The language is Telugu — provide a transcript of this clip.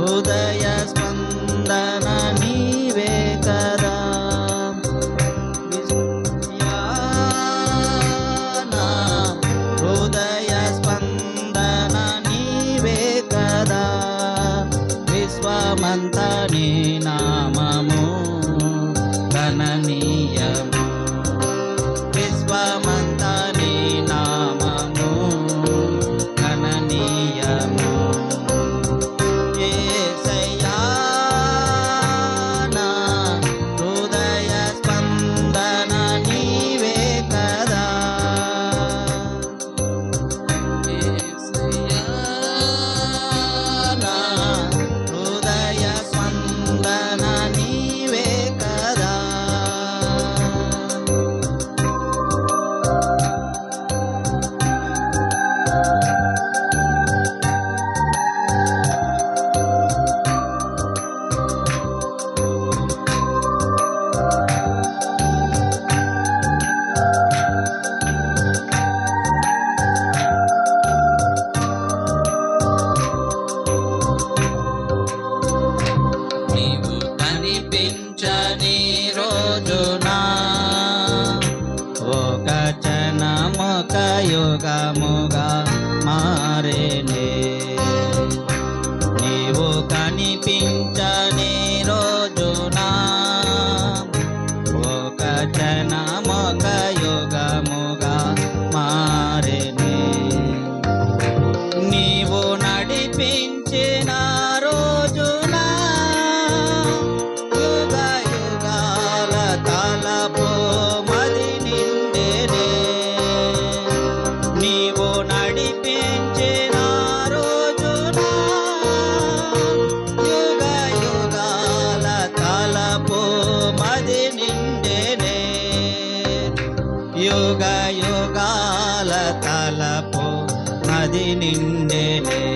Udaya's కనిపించని యుగ యుగాల తలపు మది నిండెనే.